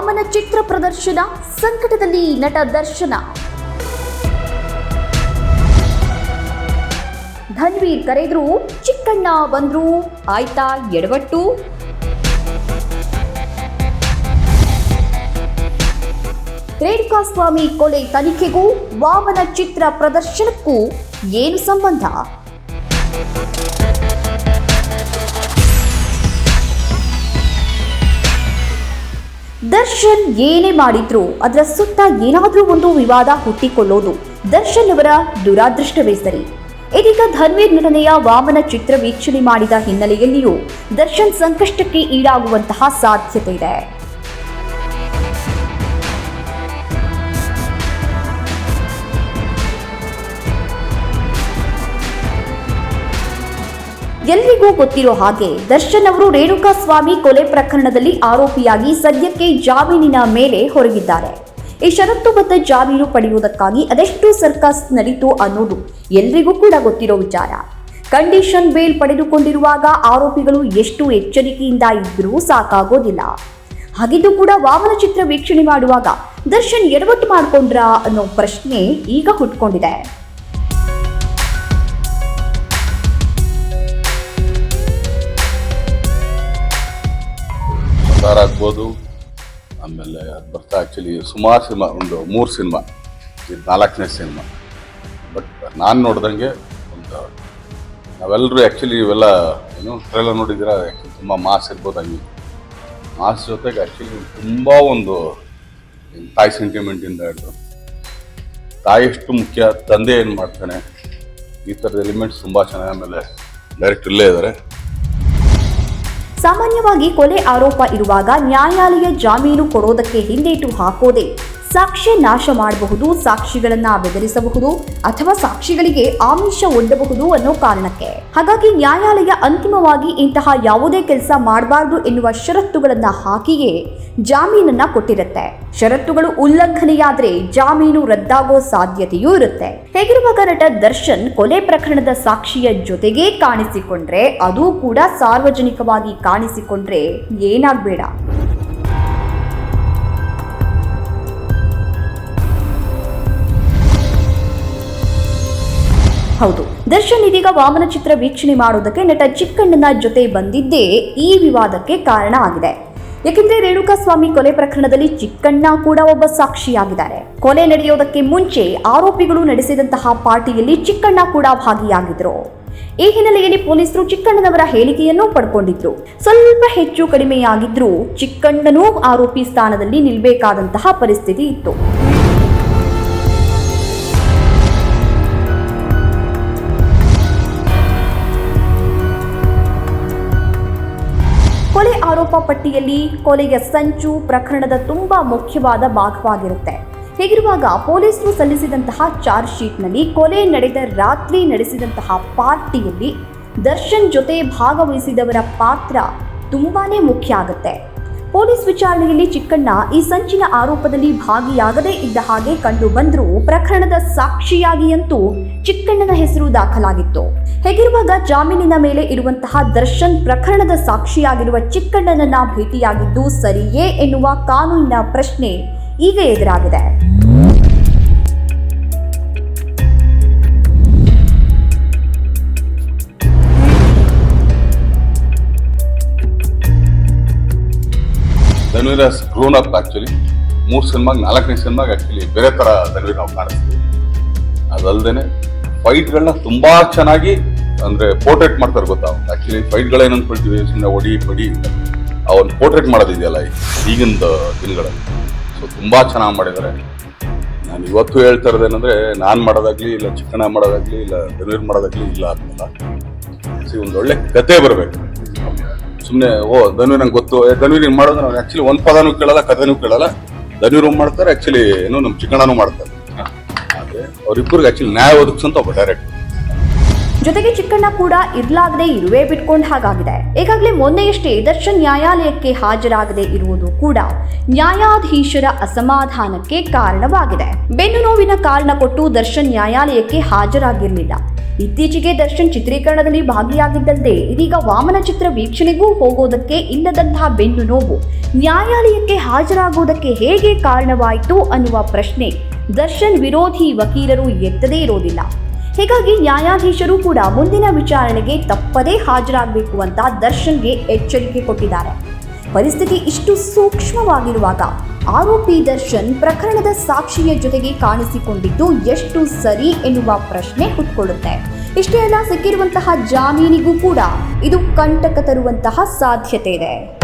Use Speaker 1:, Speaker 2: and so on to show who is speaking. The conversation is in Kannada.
Speaker 1: ವಾಮನ ಚಿತ್ರ ಪ್ರದರ್ಶನ ಸಂಕಟದಲ್ಲಿ ನಟ ದರ್ಶನ. ಧನ್ವೀರ್ ಕರೆದ್ರು, ಚಿಕ್ಕಣ್ಣ ಬಂದ್ರು, ಆಯ್ತಾ ಎಡವಟ್ಟು? ರೇಣುಕಾಸ್ವಾಮಿ ಕೊಲೆ ತನಿಖೆಗೂ ವಾಮನ ಚಿತ್ರ ಪ್ರದರ್ಶನಕ್ಕೂ ಏನು ಸಂಬಂಧ? ದರ್ಶನ್ ಏನೇ ಮಾಡಿದ್ರು, ಅದರ ಸುತ್ತ ಏನಾದರೂ ಒಂದು ವಿವಾದ ಹುಟ್ಟಿಕೊಳ್ಳೋದು ದರ್ಶನ್ ಅವರ ದುರಾದೃಷ್ಟವೇ ಸರಿ. ಇದೀಗ ಧನ್ವೀರ್ ನಟನೆಯ ವಾಮನ ಚಿತ್ರ ವೀಕ್ಷಣೆ ಮಾಡಿದ ಹಿನ್ನೆಲೆಯಲ್ಲಿಯೂ ದರ್ಶನ್ ಸಂಕಷ್ಟಕ್ಕೆ ಈಡಾಗುವಂತಹ ಸಾಧ್ಯತೆ ಇದೆ. ಎಲ್ರಿಗೂ ಗೊತ್ತಿರೋ ಹಾಗೆ ದರ್ಶನ್ ಅವರು ರೇಣುಕಾ ಸ್ವಾಮಿ ಕೊಲೆ ಪ್ರಕರಣದಲ್ಲಿ ಆರೋಪಿಯಾಗಿ ಸದ್ಯಕ್ಕೆ ಜಾಮೀನಿನ ಮೇಲೆ ಹೊರಗಿದ್ದಾರೆ. ಈ ಷರತ್ತುಬದ್ಧ ಜಾಮೀನು ಪಡೆಯುವುದಕ್ಕಾಗಿ ಅದೆಷ್ಟು ಸರ್ಕಸ್ ನಡೀತು ಅನ್ನೋದು ಎಲ್ರಿಗೂ ಕೂಡ ಗೊತ್ತಿರೋ ವಿಚಾರ. ಕಂಡೀಷನ್ ಬೇಲ್ ಪಡೆದುಕೊಂಡಿರುವಾಗ ಆರೋಪಿಗಳು ಎಷ್ಟು ಎಚ್ಚರಿಕೆಯಿಂದ ಇದ್ರೂ ಸಾಕಾಗೋದಿಲ್ಲ. ಹಾಗಿದ್ದು ಕೂಡ ವಾಮನ ಚಿತ್ರ ವೀಕ್ಷಣೆ ಮಾಡುವಾಗ ದರ್ಶನ್ ಎಡವಟ್ಟು ಮಾಡಿಕೊಂಡ್ರಾ ಅನ್ನೋ ಪ್ರಶ್ನೆ ಈಗ ಹುಟ್ಕೊಂಡಿದೆ.
Speaker 2: ಅವತಾರ ಆಗ್ಬೋದು. ಆಮೇಲೆ ಅದು ಬರ್ತಾ ಆ್ಯಕ್ಚುಲಿ ಸುಮಾರು ಸಿನಿಮಾ, ಒಂದು ಮೂರು ಸಿನಿಮಾ ಇದು ನಾಲ್ಕನೇ ಸಿನಿಮಾ. ಬಟ್ ನಾನು ನೋಡ್ದಂಗೆ ಒಂದು ನಾವೆಲ್ಲರೂ ಆ್ಯಕ್ಚುಲಿ ಇವೆಲ್ಲ, ಏನು ಟ್ರೈಲರ್ ನೋಡಿದ್ದೀರಾ? ಆ್ಯಕ್ಚುಲಿ ತುಂಬ ಮಾಸ್ ಇರ್ಬೋದು ಹಂಗೆ. ಮಾಸ್ ಜೊತೆಗೆ ಆ್ಯಕ್ಚುಲಿ ತುಂಬ ಒಂದು ತಾಯಿ ಸೆಂಟಿಮೆಂಟಿಂದ ಹಿಡಿದು, ತಾಯಿ ಎಷ್ಟು ಮುಖ್ಯ, ತಂದೆ ಏನು ಮಾಡ್ತಾನೆ, ಈ ಥರದ ಎಲಿಮೆಂಟ್ಸ್ ತುಂಬ ಚೆನ್ನಾಗಿ ಆಮೇಲೆ ಡೈರೆಕ್ಟ್ ಇಲ್ಲೇ ಇದ್ದಾರೆ.
Speaker 1: ಸಾಮಾನ್ಯವಾಗಿ ಕೊಲೆ ಆರೋಪ ಇರುವಾಗ ನ್ಯಾಯಾಲಯ ಜಾಮೀನು ಕೊಡೋದಕ್ಕೆ ಹಿಂದೇಟು ಹಾಕೋದೆ. ಸಾಕ್ಷ್ಯ ನಾಶ ಮಾಡಬಹುದು, ಸಾಕ್ಷಿಗಳನ್ನು ಬೆದರಿಸಬಹುದು ಅಥವಾ ಸಾಕ್ಷಿಗಳಿಗೆ ಆಮಿಷ ಒಡ್ಡಬಹುದು ಅನ್ನೋ ಕಾರಣಕ್ಕೆ. ಹಾಗಾಗಿ ನ್ಯಾಯಾಲಯ ಅಂತಿಮವಾಗಿ ಇಂತಹ ಯಾವುದೇ ಕೆಲಸ ಮಾಡಬಾರದು ಎನ್ನುವ ಷರತ್ತುಗಳನ್ನ ಹಾಕಿಯೇ ಜಾಮೀನನ್ನ ಕೊಟ್ಟಿರುತ್ತೆ. ಷರತ್ತುಗಳು ಉಲ್ಲಂಘನೆಯಾದ್ರೆ ಜಾಮೀನು ರದ್ದಾಗೋ ಸಾಧ್ಯತೆಯೂ ಇರುತ್ತೆ. ಹೇಗಿರುವಾಗ ನಟ ದರ್ಶನ್ ಕೊಲೆ ಪ್ರಕರಣದ ಸಾಕ್ಷಿಯ ಜೊತೆಗೇ ಕಾಣಿಸಿಕೊಂಡ್ರೆ, ಅದು ಕೂಡ ಸಾರ್ವಜನಿಕವಾಗಿ ಕಾಣಿಸಿಕೊಂಡ್ರೆ ಏನಾಗ್ಬೇಡ. ಹೌದು. ದರ್ಶನ್ ಇದೀಗ ವಾಮನ ಚಿತ್ರ ವೀಕ್ಷಣೆ ಮಾಡೋದಕ್ಕೆ ನಟ ಚಿಕ್ಕಣ್ಣನ ಜೊತೆ ಬಂದಿದ್ದೇ ಈ ವಿವಾದಕ್ಕೆ ಕಾರಣ ಆಗಿದೆ. ಏಕೆಂದ್ರೆ ರೇಣುಕಾಸ್ವಾಮಿ ಕೊಲೆ ಪ್ರಕರಣದಲ್ಲಿ ಚಿಕ್ಕಣ್ಣ ಕೂಡ ಒಬ್ಬ ಸಾಕ್ಷಿಯಾಗಿದ್ದಾರೆ. ಕೊಲೆ ನಡೆಯೋದಕ್ಕೆ ಮುಂಚೆ ಆರೋಪಿಗಳು ನಡೆಸಿದಂತಹ ಪಾರ್ಟಿಯಲ್ಲಿ ಚಿಕ್ಕಣ್ಣ ಕೂಡ ಭಾಗಿಯಾಗಿದ್ರು. ಈ ಹಿನ್ನೆಲೆಯಲ್ಲಿ ಪೊಲೀಸರು ಚಿಕ್ಕಣ್ಣನವರ ಹೇಳಿಕೆಯನ್ನು ಪಡ್ಕೊಂಡಿದ್ರು. ಸ್ವಲ್ಪ ಹೆಚ್ಚು ಕಡಿಮೆಯಾಗಿದ್ರೂ ಚಿಕ್ಕಣ್ಣನೂ ಆರೋಪಿ ಸ್ಥಾನದಲ್ಲಿ ನಿಲ್ಬೇಕಾದಂತಹ ಪರಿಸ್ಥಿತಿ ಇತ್ತು. ಪಟ್ಟಿಯಲ್ಲಿ ಕೊಲೆಯ ಸಂಚು ಪ್ರಕರಣದ ತುಂಬಾ ಮುಖ್ಯವಾದ ಭಾಗವಾಗಿರುತ್ತೆ. ಹೀಗಿರುವಾಗ ಪೊಲೀಸರು ಸಲ್ಲಿಸಿದಂತಹ ಚಾರ್ಜ್ ಶೀಟ್ನಲ್ಲಿ ಕೊಲೆ ನಡೆದ ರಾತ್ರಿ ನಡೆಸಿದಂತಹ ಪಾರ್ಟಿಯಲ್ಲಿ ದರ್ಶನ್ ಜೊತೆ ಭಾಗವಹಿಸಿದವರ ಪಾತ್ರ ತುಂಬಾನೇ ಮುಖ್ಯ ಆಗುತ್ತೆ. ಪೊಲೀಸ್ ವಿಚಾರಣೆಯಲ್ಲಿ ಚಿಕ್ಕಣ್ಣ ಈ ಸಂಚಿನ ಆರೋಪದಲ್ಲಿ ಭಾಗಿಯಾಗದೇ ಇದ್ದ ಹಾಗೆ ಕಂಡು ಬಂದರೂ ಪ್ರಕರಣದ ಸಾಕ್ಷಿಯಾಗಿಯಂತೂ ಚಿಕ್ಕಣ್ಣನ ಹೆಸರು ದಾಖಲಾಗಿತ್ತು. ಹೇಗಿರುವಾಗ ಜಾಮೀನಿನ ಮೇಲೆ ಇರುವಂತಹ ದರ್ಶನ್ ಪ್ರಕರಣದ ಸಾಕ್ಷಿಯಾಗಿರುವ ಚಿಕ್ಕಣ್ಣನನ್ನ ಭೇಟಿಯಾಗಿದ್ದು ಸರಿಯೇ ಎನ್ನುವ ಕಾನೂನಿನ ಪ್ರಶ್ನೆ ಈಗ ಎದುರಾಗಿದೆ.
Speaker 2: ಧನ್ವೀರ್ ಗ್ರೋನ್ ಅಪ್ ಆಕ್ಚುಲಿ ಮೂರು ಸಿನಿಮಾಗೆ ನಾಲ್ಕನೇ ಸಿನಿಮಾಗೆ ಆಕ್ಚುಲಿ ಬೇರೆ ತರ ಧನ್ವೀರ್ ನಾವು ಕಾಣಿಸ್ತೀವಿ. ಅದಲ್ದೇನೆ ಫೈಟ್ಗಳನ್ನ ತುಂಬಾ ಚೆನ್ನಾಗಿ, ಅಂದ್ರೆ ಪೋರ್ಟ್ರೇಟ್ ಮಾಡ್ತಾರೆ ಗೊತ್ತಾ? ಆ್ಯಕ್ಚುಲಿ ಏನಂತ ಅಂದ್ಕೊಳ್ತೀವಿ ಸುಮ್ಮನೆ ಒಡಿ ಪಡಿ ಆ ಪೋರ್ಟ್ರೇಟ್ ಮಾಡೋದಿದೆಯಲ್ಲ ಈಗಿನ ದಿನಗಳಲ್ಲಿ. ಸೊ ತುಂಬಾ ಚೆನ್ನಾಗಿ ಮಾಡಿದ್ದಾರೆ. ನಾನು ಇವತ್ತು ಹೇಳ್ತಾ ಇರೋದೇನಂದ್ರೆ ನಾನು ಮಾಡೋದಾಗ್ಲಿ, ಇಲ್ಲ ಚಿಕ್ಕಣ ಮಾಡೋದಾಗ್ಲಿ, ಇಲ್ಲ ಡೆಲಿವರಿ ಮಾಡೋದಾಗ್ಲಿ, ಇಲ್ಲ ಅಂತಲ್ಲ. ಸಿ ಒಂದು ಒಳ್ಳೆ ಕತೆ ಬರಬೇಕು. ಸುಮ್ಮನೆ ಓ ಧನ್ವೀರ್ ನಂಗೆ ಗೊತ್ತು. ಧನ್ವೀರ್ ಹಿಂಗೆ ಮಾಡೋದು ಆ್ಯಕ್ಚುಲಿ ಒಂದು ಪದನೂ ಕೇಳಲ್ಲ, ಕಥೆನೂ ಕೇಳಲ್ಲ. ಧನ್ವೀರ್ ಮಾಡ್ತಾರೆ ಆ್ಯಕ್ಚುಲಿ ಏನು ನಮ್ಮ ಚಿಕ್ಕಣ್ಣನೂ ಮಾಡ್ತಾರೆ. ಅವ್ರಿಬ್ಬರಿಗೆ ಆಕ್ಚುಲಿ ನ್ಯಾಯ ಡೈರೆಕ್ಟ್
Speaker 1: ಜೊತೆಗೆ ಚಿಕ್ಕಣ್ಣ ಕೂಡ ಇರ್ಲಾಗದೆ ಇರುವೆ ಬಿಟ್ಕೊಂಡ ಹಾಗಾಗಿದೆ. ಈಗಾಗಲೇ ಮೊನ್ನೆಯಷ್ಟೇ ದರ್ಶನ್ ನ್ಯಾಯಾಲಯಕ್ಕೆ ಹಾಜರಾಗದೆ ಇರುವುದು ಕೂಡ ನ್ಯಾಯಾಧೀಶರ ಅಸಮಾಧಾನಕ್ಕೆ ಕಾರಣವಾಗಿದೆ. ಬೆನ್ನು ನೋವಿನ ಕಾರಣ ಕೊಟ್ಟು ದರ್ಶನ್ ನ್ಯಾಯಾಲಯಕ್ಕೆ ಹಾಜರಾಗಿರಲಿಲ್ಲ. ಇತ್ತೀಚೆಗೆ ದರ್ಶನ್ ಚಿತ್ರೀಕರಣದಲ್ಲಿ ಭಾಗಿಯಾಗಿದ್ದಂತೆ ಇದೀಗ ವಾಮನ ಚಿತ್ರ ವೀಕ್ಷಣೆಗೂ ಹೋಗೋದಕ್ಕೆ ಇಲ್ಲದಂತಹ ಬೆನ್ನು ನೋವು. ನ್ಯಾಯಾಲಯಕ್ಕೆ ಹಾಜರಾಗುವುದಕ್ಕೆ ಹೇಗೆ ಕಾರಣವಾಯಿತು ಅನ್ನುವ ಪ್ರಶ್ನೆ ದರ್ಶನ್ ವಿರೋಧಿ ವಕೀಲರು ಎತ್ತದೇ ಇರೋದಿಲ್ಲ. ಹೀಗಾಗಿ ನ್ಯಾಯಾಧೀಶರು ಕೂಡ ಮುಂದಿನ ವಿಚಾರಣೆಗೆ ತಪ್ಪದೇ ಹಾಜರಾಗಬೇಕು ಅಂತ ದರ್ಶನ್ಗೆ ಎಚ್ಚರಿಕೆ ಕೊಟ್ಟಿದ್ದಾರೆ. ಪರಿಸ್ಥಿತಿ ಇಷ್ಟು ಸೂಕ್ಷ್ಮವಾಗಿರುವಾಗ ಆರೋಪಿ ದರ್ಶನ್ ಪ್ರಕರಣದ ಸಾಕ್ಷಿಯ ಜೊತೆಗೆ ಕಾಣಿಸಿಕೊಂಡಿದ್ದು ಎಷ್ಟು ಸರಿ ಎನ್ನುವ ಪ್ರಶ್ನೆ ಹುಟ್ಕೊಳ್ಳುತ್ತೆ. ಇಷ್ಟೇ ಅಲ್ಲ ಸಿಕ್ಕಿರುವಂತಹ ಜಾಮೀನಿಗೂ ಕೂಡ ಇದು ಕಂಟಕ ತರುವಂತಹ ಸಾಧ್ಯತೆ ಇದೆ.